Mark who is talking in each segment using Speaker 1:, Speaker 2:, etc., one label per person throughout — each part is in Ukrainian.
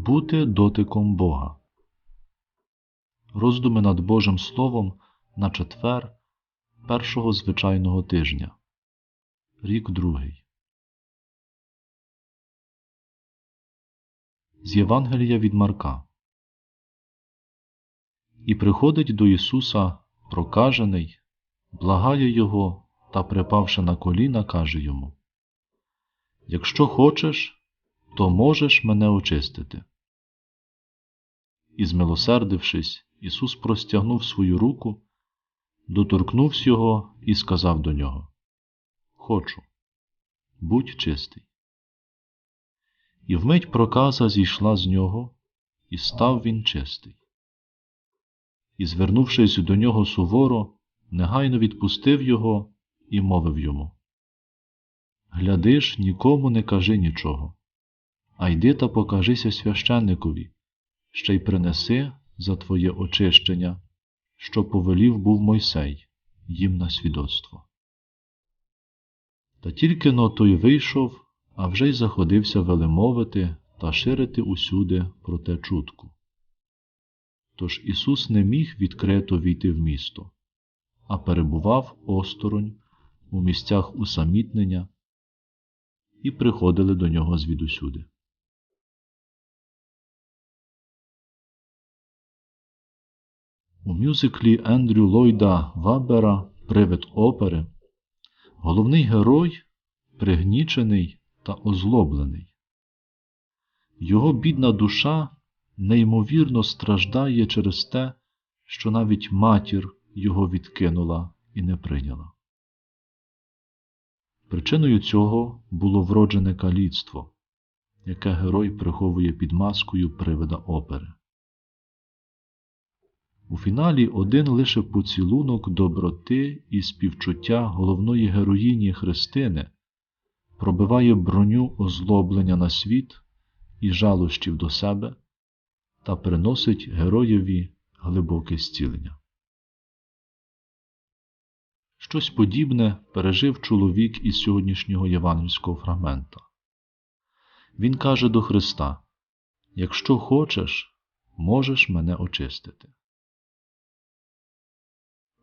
Speaker 1: Бути дотиком Бога. Роздуми над Божим Словом на четвер першого звичайного тижня. Рік другий. З Євангелія від Марка. І приходить до Ісуса прокажений, благає Його та, припавши на коліна, каже йому Якщо хочеш, то можеш мене очистити. І, змилосердившись, Ісус простягнув свою руку, доторкнувся його і сказав до нього Хочу, будь чистий. І вмить проказа зійшла з нього, і став він чистий. І, звернувшись до нього суворо, негайно відпустив його і мовив йому Глядиш, нікому не кажи нічого, а йди та покажися священникові, ще й принеси за твоє очищення, що повелів був Мойсей їм на свідоцтво. Та тільки но той вийшов, а вже й заходився велемовити та ширити усюди про те чутку. Тож Ісус не міг відкрито війти в місто, а перебував осторонь у місцях усамітнення, і приходили до нього звідусюди. У мюзиклі Ендрю Ллойда Вабера Привид опери головний герой пригнічений та озлоблений. Його бідна душа неймовірно страждає через те, що навіть матір його відкинула і не прийняла. Причиною цього було вроджене каліцтво, яке герой приховує під маскою привида опери. У фіналі один лише поцілунок доброти і співчуття головної героїні Христини пробиває броню озлоблення на світ і жалощів до себе та приносить героєві глибоке зцілення. Щось подібне пережив чоловік із сьогоднішнього євангельського фрагмента. Він каже до Христа: Якщо хочеш, можеш мене очистити.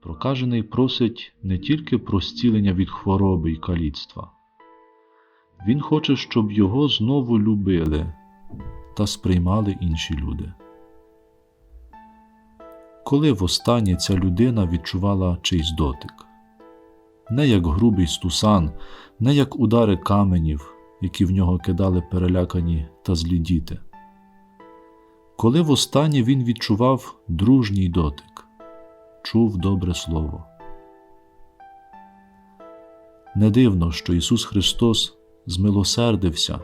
Speaker 1: Прокажений просить не тільки про зцілення від хвороби і каліцтва. Він хоче, щоб його знову любили та сприймали інші люди. Коли востаннє ця людина відчувала чийсь дотик, не як грубий стусан, не як удари каменів, які в нього кидали перелякані та злі діти. Коли востаннє він відчував дружній дотик, чув добре слово. Не дивно, що Ісус Христос змилосердився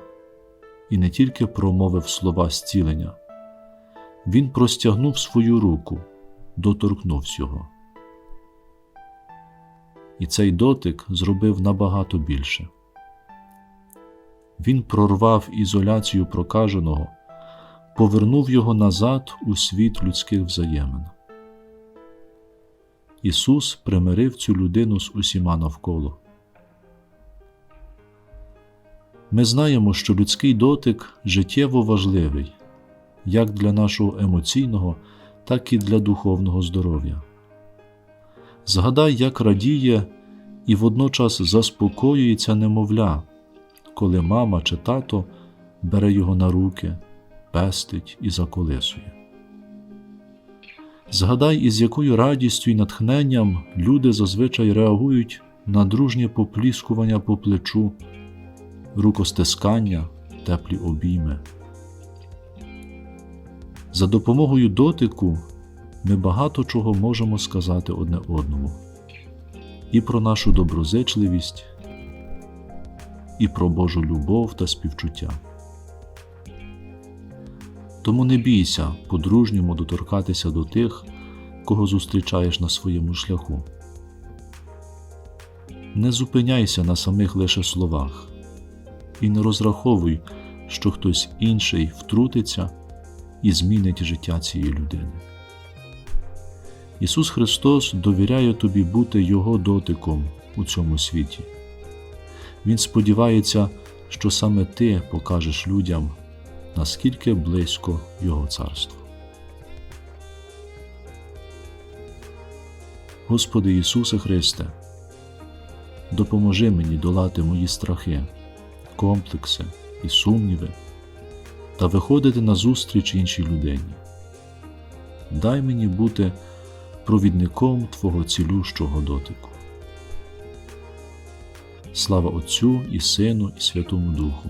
Speaker 1: і не тільки промовив слова зцілення, Він простягнув свою руку, доторкнувся його. І цей дотик зробив набагато більше. Він прорвав ізоляцію прокаженого, повернув його назад у світ людських взаємин. Ісус примирив цю людину з усіма навколо. Ми знаємо, що людський дотик життєво важливий як для нашого емоційного, так і для духовного здоров'я. Згадай, як радіє і водночас заспокоюється немовля, коли мама чи тато бере його на руки, пестить і заколисує. Згадай, із якою радістю і натхненням люди зазвичай реагують на дружнє попліскування по плечу, рукостискання, теплі обійми. За допомогою дотику ми багато чого можемо сказати одне одному і про нашу доброзичливість, і про Божу любов та співчуття. Тому не бійся по-дружньому доторкатися до тих, кого зустрічаєш на своєму шляху. Не зупиняйся на самих лише словах і не розраховуй, що хтось інший втрутиться і змінить життя цієї людини. Ісус Христос довіряє тобі бути Його дотиком у цьому світі. Він сподівається, що саме ти покажеш людям наскільки близько Його царство. Господи Ісусе Христе, допоможи мені долати мої страхи, комплекси і сумніви та виходити на зустріч іншій людині. Дай мені бути провідником Твого цілющого дотику. Слава Отцю і Сину, і Святому Духу,